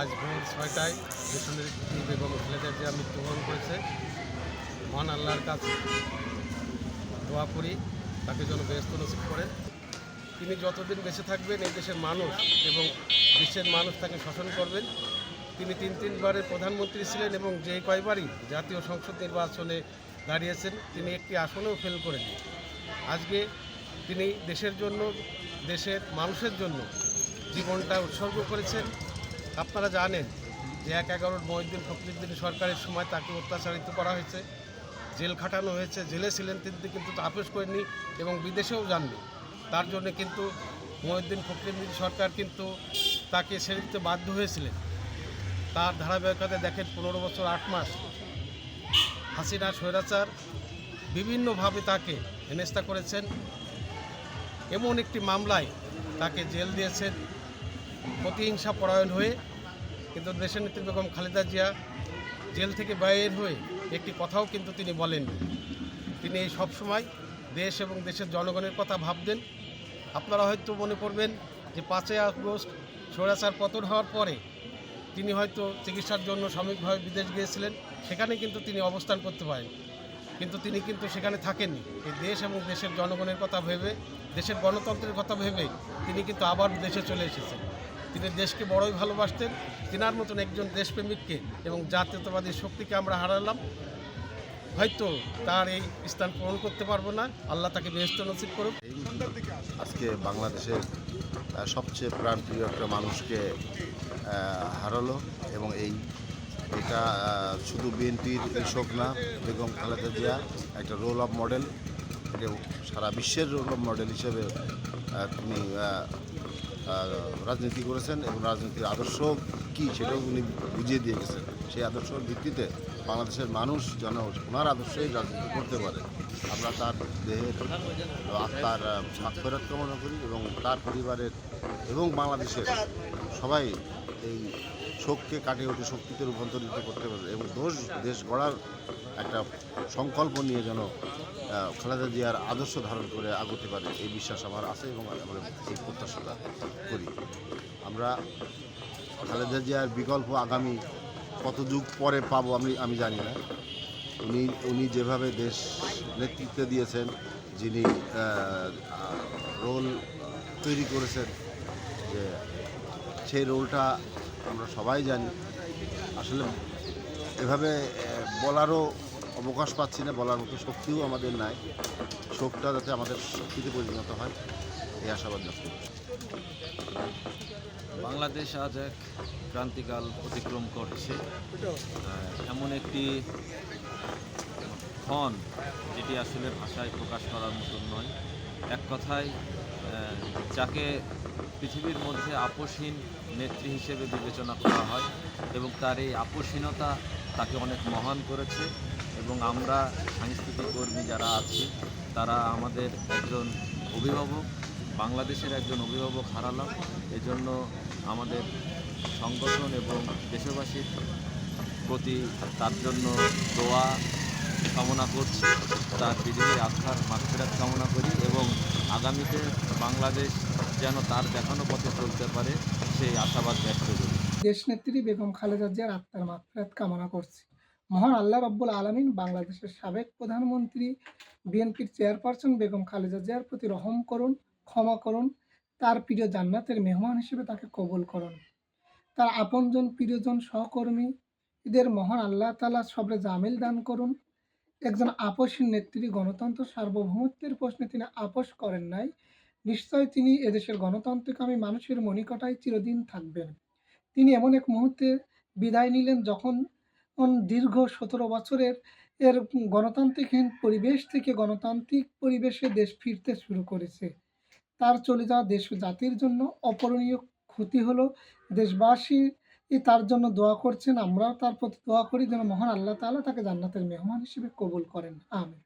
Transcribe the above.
আজ ভোর ছয়টায় দেশের বেগম খালেদা জিয়া মৃত্যুবরণ করেছে, মহান আল্লাহর কাছে দোয়া করি, তাকে যেন ব্যস্ত নসিব করেন। তিনি যতদিন বেঁচে থাকবেন, এই দেশের মানুষ এবং বিশ্বের মানুষ তাকে শাসন করবেন। তিনি তিন তিনবারের প্রধানমন্ত্রী ছিলেন এবং যে কয়বারই জাতীয় সংসদ নির্বাচনে দাঁড়িয়েছেন, তিনি একটি আসনেও ফেল করেন আজকে তিনি দেশের জন্য, দেশের মানুষের জন্য জীবনটা উৎসর্গ করেছেন। আপনারা জানেন যে এক এগারোর মহিউদ্দিন ফখরুদ্দিন সরকারের সময় তাকে অত্যাচারিত করা হয়েছে, জেল খাটানো হয়েছে, জেলে ছিলেন তিনি কিন্তু আপেস করেননি এবং বিদেশেও যাননি। তার জন্য কিন্তু মহিউদ্দিন ফখরুদ্দিন সরকার কিন্তু তাকে ছেড়ে দিতে বাধ্য হয়েছিলেন। তার ধারাবাহিকতা দেখেন পনেরো বছর আট মাস হাসিনা, স্বৈরাচার বিভিন্নভাবে তাকে হেনস্থা করেছেন। এমন একটি মামলায় তাকে জেল দিয়েছেন। প্রতিহিংসা পরায়ণ হয়ে কিন্তু দেশের নেত্রী বেগম খালেদা জিয়া জেল থেকে বাইর হয়ে একটি কথাও কিন্তু তিনি বলেননি তিনি এই সবসময় দেশ এবং দেশের জনগণের কথা ভাবতেন। আপনারা হয়তো মনে করবেন যে পাঁচই আগস্ট স্বৈরাচার পতন হওয়ার পরে তিনি হয়তো চিকিৎসার জন্য সাময়িকভাবে বিদেশ গিয়েছিলেন। সেখানে কিন্তু তিনি অবস্থান করতে পারেন। কিন্তু তিনি কিন্তু সেখানে থাকেননি। এই দেশ এবং দেশের জনগণের কথা ভেবে, দেশের গণতন্ত্রের কথা ভেবে তিনি কিন্তু আবার দেশে চলে এসেছেন। তিনি দেশকে বড়ই ভালোবাসতেন, তিনার মতন একজন দেশপ্রেমিককে এবং জাতীয়তাবাদী শক্তিকে আমরা হারালাম। হয়তো তার এই স্থান পূরণ করতে পারব না, আল্লাহ তাকে বেহস্ত নসিব করুক। আজকে বাংলাদেশের সবচেয়ে প্রাণপ্রিয় একটা মানুষকে হারালো এবং এই, এটা শুধু বিএনপির শোক না, বেগম খালেদা জিয়া একটা রোল অফ মডেল সারা বিশ্বের রোল অফ মডেল হিসেবে তিনি রাজনীতি করেছেন এবং রাজনীতির আদর্শ কী সেটাও উনি বুঝিয়ে দিয়ে গেছেন। সেই আদর্শের ভিত্তিতে বাংলাদেশের মানুষ যেন ওনার আদর্শেই রাজনীতি করতে পারে। আমরা তার দেহের আত্মার সাক্ষরত কামনা করি এবং তার পরিবারের এবং বাংলাদেশের সবাই এই শোককে কাটিয়ে উঠে শক্তিতে রূপান্তরিত করতে পারে এবং দোষ দেশ গড়ার একটা সংকল্প নিয়ে যেন খালেদা জিয়ার আদর্শ ধারণ করে আগতে পারে, এই বিশ্বাস আমার আছে এবং আমরা এই প্রত্যাশাটা করি। আমরা খালেদা জিয়ার বিকল্প আগামী কত যুগ পরে পাবো আমি আমি জানি না। উনি উনি যেভাবে দেশ নেতৃত্ব দিয়েছেন, যিনি রোল তৈরি করেছেন, যে সেই রোলটা আমরা সবাই জানি। আসলে এভাবে বলারও অবকাশ পাচ্ছি না, বলার মতো শক্তিও আমাদের নাই। শোকটা যাতে আমাদের শক্তিতে পরিণত হয়, এই আশাবাদ ব্যক্ত। বাংলাদেশ আজ এক ক্রান্তিকাল অতিক্রম করছে। এমন একটি ক্ষণ যেটি আসলে ভাষায় প্রকাশ করার মতন নয়। এক কথায় যাকে পৃথিবীর মধ্যে আপোষহীন নেত্রী হিসেবে বিবেচনা করা হয় এবং তার এই আপোষহীনতা তাকে অনেক মহান করেছে এবং আমরা সাংস্কৃতিক কর্মী যারা আছি, তারা আমাদের একজন অভিভাবক, বাংলাদেশের একজন অভিভাবক হারালাম। এজন্য আমাদের সংগঠন এবং দেশবাসীর প্রতি তার জন্য দোয়া কামনা করছি, তার পৃথিবীর আস্থার মাগফিরাত কামনা করি এবং আগামীতে বাংলাদেশ যেন তার দেখানো পথে চলতে পারে, সেই আশাবাদ ব্যক্ত করি। দেশনেত্রী বেগম খালেদা জিয়ার আত্মার মাগফিরাত কামনা করছি। মহান আল্লাহ রব্বুল আলমিন বাংলাদেশের সাবেক প্রধানমন্ত্রী, বিএনপির চেয়ারপারসন বেগম খালেদা জিয়ার প্রতি রহম করুন, ক্ষমা করুন, তার প্রিয় জান্নাতের মেহমান হিসেবে তাকে কবুল করুন। তার আপনজন, প্রিয়জন, সহকর্মী, এদের মহান আল্লাহ তালা সবরে জামিল দান করুন। একজন আপসীন নেত্রী গণতন্ত্র সার্বভৌমত্বের প্রশ্নে তিনি আপোষ করেন নাই। নিশ্চয় তিনি এদেশের গণতন্ত্রকামী মানুষের মনিকটায় চিরদিন থাকবেন। তিনি এমন এক মুহূর্তে বিদায় নিলেন যখন দীর্ঘ সতেরো বছরের এর গণতান্ত্রিকহীন পরিবেশ থেকে গণতান্ত্রিক পরিবেশে দেশ ফিরতে শুরু করেছে। তার চলে যাওয়া দেশ জাতির জন্য অপরণীয় ক্ষতি হলো দেশবাসী তার জন্য দোয়া করছেন, আমরাও তার প্রতি দোয়া করি, যেন মহান আল্লাহ তালা তাকে জান্নাতের মেহমান হিসেবে কবুল করেন। আমিন।